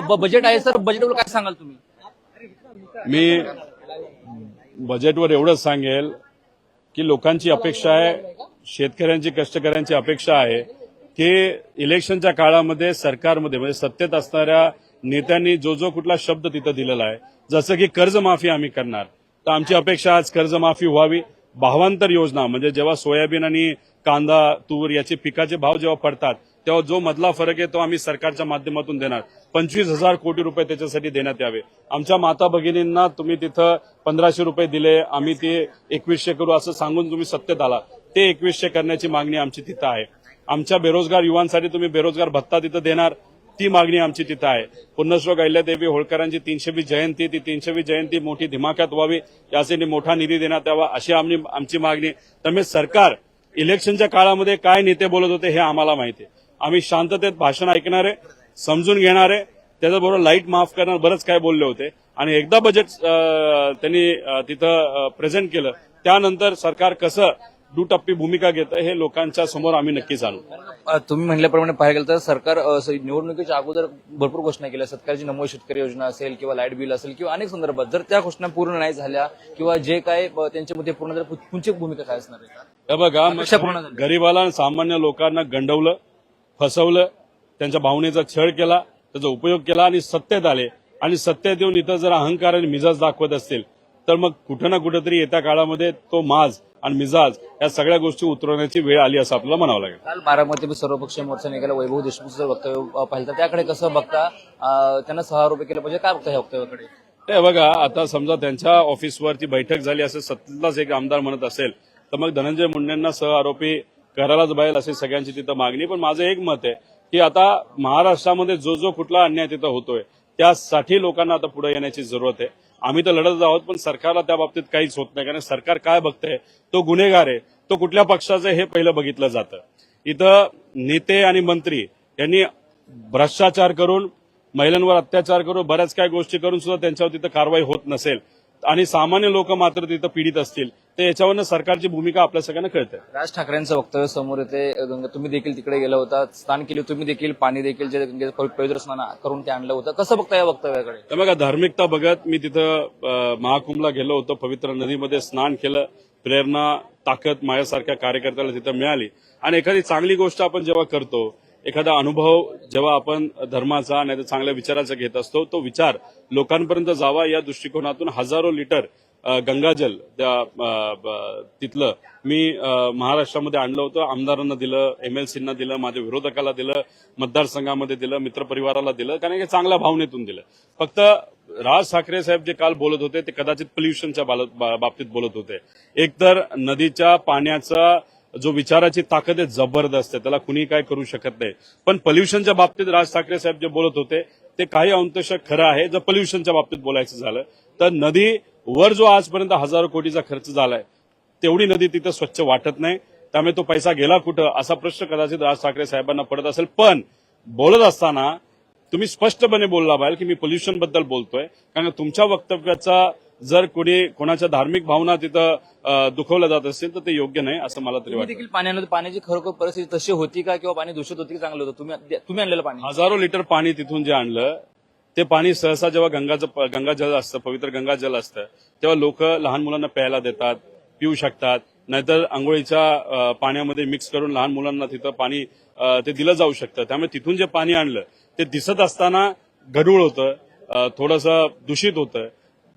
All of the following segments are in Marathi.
बजेट आहे सर बजेटवर काय सांगाल तुम्ही? मी बजेटवर एवढंच सांगेल की लोकांची अपेक्षा आहे शेतकऱ्यांची कष्टकऱ्यांची अपेक्षा आहे की इलेक्शनच्या काळामध्ये सरकारमध्ये म्हणजे सत्तेत असणाऱ्या नेत्यांनी जो जो कुठला शब्द तिथं दिलेला आहे जसं की कर्जमाफी आम्ही करणार तर आमची अपेक्षा आज कर्जमाफी व्हावी. भावांतर योजना म्हणजे जेव्हा सोयाबीन आणि कांदा तूर याचे पिकाचे भाव जेव्हा पडतात तेव्हा जो मधला फरक आहे तो आम्ही सरकारच्या माध्यमातून देणार. पंचवीस हजार कोटी रुपये त्याच्यासाठी देण्यात यावे. आमच्या माता भगिनींना तुम्ही तिथं पंधराशे रुपये दिले आम्ही ते एकवीसशे करू असं सांगून तुम्ही सत्तेत आला. ते एकवीसशे करण्याची मागणी आमची तिथं आहे. आमच्या बेरोजगार युवांसाठी तुम्ही बेरोजगार भत्ता तिथं देणार ती मागणी आमची तिथं आहे. पुण्यश्लोक अहिल्यादेवी होळकरांची तीनशेवी जयंती ती तीनशेवी जयंती मोठी धीमाक्यात व्हावी यासाठी मोठा निधी देण्यात यावा अशी आमची आमची मागणी. त्यामुळे सरकार इलेक्शनच्या काळामध्ये काय नेते बोलत होते हे आम्हाला माहिती आहे. आम्ही शांततेत भाषण ऐकणारे समजून घेणारे त्याच्याबरोबर लाइट माफ करणार बरंच काय बोलले होते. आणि एकदा बजेट त्यांनी तिथं प्रेझेंट केलं त्यानंतर सरकार कसं दुटप्पी भूमिका घेतं हे लोकांच्या समोर आम्ही नक्कीच आणू. अ, तुम्ही म्हणल्याप्रमाणे पाहायला गेलं तर सरकार निवडणुकीच्या अगोदर भरपूर घोषणा केल्या सरकारची नमो शेतकरी योजना असेल किंवा लाइट बिल असेल किंवा अनेक संदर्भात जर त्या घोषणा पूर्ण नाही झाल्या किंवा जे काय त्यांच्यामध्ये पूर्ण झालं पुढची भूमिका काय असणार आहे? बघा. गरीबाला सामान्य लोकांना गंडवलं फसवलं त्यांच्या भावनेचा छळ केला त्याचा उपयोग केला आणि सत्तेत आले. आणि सत्तेत येऊन इथं जर अहंकार आणि मिजाज दाखवत असतील तर मग कुठं ना कुठेतरी येत्या काळामध्ये तो माज आणि मिजाज या सगळ्या गोष्टी उतरवण्याची वेळ आली असं आपल्याला म्हणावं लागेल. काल बारामती सर्वपक्षीय मोर्चा निघाला वैभव देशमुखचं जर वक्तव्य पाहिलं. तर त्याकडे कसं बघता त्यांना सहा आरोपी केलं पाहिजे काय बघता या वक्तव्याकडे? ते बघा आता समजा त्यांच्या ऑफिसवरती बैठक झाली असं सत्तेतलाच एक आमदार म्हणत असेल तर मग धनंजय मुंडेंना सह आरोपी करायलाच बाहेर असे सगळ्यांची तिथं मागणी. पण माझं एक मत आहे की आता महाराष्ट्रामध्ये जो जो कुठला अन्याय तिथं होतोय त्यासाठी लोकांना आता पुढे येण्याची जरूरत आहे. आम्ही तर लढत आहोत पण सरकारला त्या बाबतीत काहीच होत नाही. कारण सरकार काय बघतंय तो गुन्हेगार आहे तो कुठल्या पक्षाचा हे पहिलं बघितलं जातं. इथं नेते आणि मंत्री यांनी भ्रष्टाचार करून महिलांवर अत्याचार करून बऱ्याच काही गोष्टी करून सुद्धा त्यांच्यावर तिथं कारवाई होत नसेल. आणि सामान्य लोक मात्र तिथं पीडित असतील. तर याच्यावरनं सरकारची भूमिका आपल्या सगळ्यांना कळते. राज ठाकरेंचं वक्तव्य समोर येते. गंगा तुम्ही देखील तिकडे गेला होता. स्नान केले तुम्ही देखील पाणी देखील जे गंगेचं पवित्र स्नान करून ते आणलं होतं. कसं बघता या वक्तव्याकडे? तर बघा धार्मिकता बघत मी तिथं महाकुंभला गेलो होतो. पवित्र नदीमध्ये स्नान केलं. प्रेरणा ताकद माझ्यासारख्या कार्यकर्त्याला तिथं मिळाली. आणि एखादी चांगली गोष्ट आपण जेव्हा करतो एखादा अनुभव जेव्हा आपण धर्माचा नाही तर चांगल्या विचाराचा घेत असतो तो विचार लोकांपर्यंत जावा या दृष्टिकोनातून हजारो लिटर गंगाजल त्या ब- तिथलं मी महाराष्ट्रामध्ये आणलं होतं. आमदारांना दिलं एमएलसींना दिलं माझ्या विरोधकाला दिलं मतदारसंघामध्ये दिलं मित्रपरिवाराला दिलं कारण की चांगल्या भावनेतून दिलं. फक्त राज ठाकरे साहेब जे काल बोलत होते ते कदाचित पोल्युशनच्या बा- बाबतीत बोलत होते. एकतर नदीच्या पाण्याचा जो विचाराची ताकद आहे जबरदस्त आहे. त्याला कुणी काय करू शकत नाही. पण पोल्युशनच्या बाबतीत राज ठाकरे साहेब जे बोलत होते ते काही अंतश खरं आहे. जर पोल्युशनच्या बाबतीत बोलायचं झालं तर नदी वर जो आजपर्यंत हजारो कोटीचा खर्च झालाय तेवढी नदी तिथं स्वच्छ वाटत नाही. त्यामुळे तो पैसा गेला कुठं असा प्रश्न कदाचित राज ठाकरे साहेबांना पडत असेल. पण बोलत असताना तुम्ही स्पष्टपणे बोलला पाहिजे की मी पोल्युशनबद्दल बोलतोय. कारण तुमच्या वक्तव्याचा जर कोणी कोणाच्या धार्मिक भावना तिथं दुखवल्या जात असतील तर ते योग्य नाही असं मला तरी वाटतं. देखील पाण्यानं पाण्याची खरोखर परिस्थिती तशी होती का किंवा पाणी दूषित होती की चांगलं होतं? तुम्ही तुम्ही आणलेलं पाणी. हजारो लिटर पाणी तिथून जे आणलं ते पाणी सहसा जेव्हा गंगाचं गंगाजल असतं पवित्र गंगाजल असतं तेव्हा लोक लहान मुलांना प्यायला देतात पिऊ शकतात. नाहीतर आंघोळीच्या पाण्यामध्ये मिक्स करून लहान मुलांना तिथं पाणी ते दिलं जाऊ शकतं. त्यामुळे तिथून जे पाणी आणलं ते दिसत असताना गढूळ होतं थोडंसं दूषित होतं.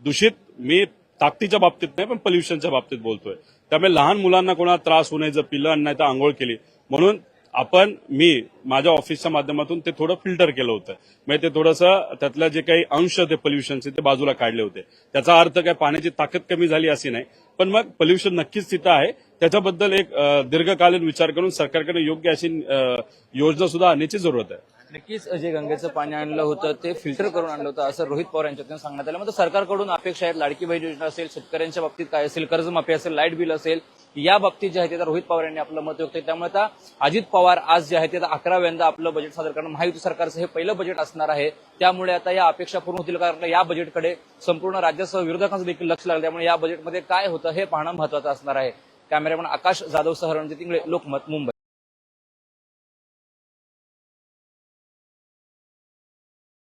दूषित मी ताकदीच्या बाबतीत नाही पण पल्युशनच्या बाबतीत बोलतोय. त्यामुळे लहान मुलांना कोणाला त्रास होऊ नये जर पिलं नाही तर आंघोळ केली. म्हणून आपण मी माझ्या ऑफिसच्या माध्यमातून ते थोडं फिल्टर केलं होतं. म्हणजे ते थोडंसं त्यातलं जे काही अंश ते पल्युशनचे ते बाजूला काढले होते. त्याचा अर्थ काय पाण्याची ताकद कमी झाली अशी नाही. पण मग पल्युशन नक्कीच तिथं आहे. त्याच्याबद्दल एक दीर्घकालीन विचार करून सरकारकडे योग्य अशी योजना सुद्धा आणण्याची जरूरत आहे. नक्कीच जे गंगेचं पाणी आणलं होतं ते फिल्टर करून आणलं होतं असं रोहित पवार यांच्यातून सांगण्यात आलं. मग सरकारकडून अपेक्षा आहेत लाडकी बहीण योजना असेल शेतकऱ्यांच्या बाबतीत काय असेल कर्जमाफी असेल लाइट बिल असेल या बाबतीत जे आहे ते रोहित पवार यांनी आपलं मत व्यक्त केलं. त्यामुळे आता अजित पवार आज जे आहे ते अकराव्यांदा आपलं बजेट सादर करणं महायुती सरकारचं हे पहिलं बजेट असणार आहे. त्यामुळे आता या अपेक्षा पूर्ण होतील कारण या बजेटकडे संपूर्ण राज्यासह विरोधकांचं देखील लक्ष लागलं. त्यामुळे या बजेटमध्ये काय होतं हे पाहणं महत्वाचं असणार आहे. कॅमेरामॅन आकाश जाधव सह रणजित इंगळे लोकमत मुंबई.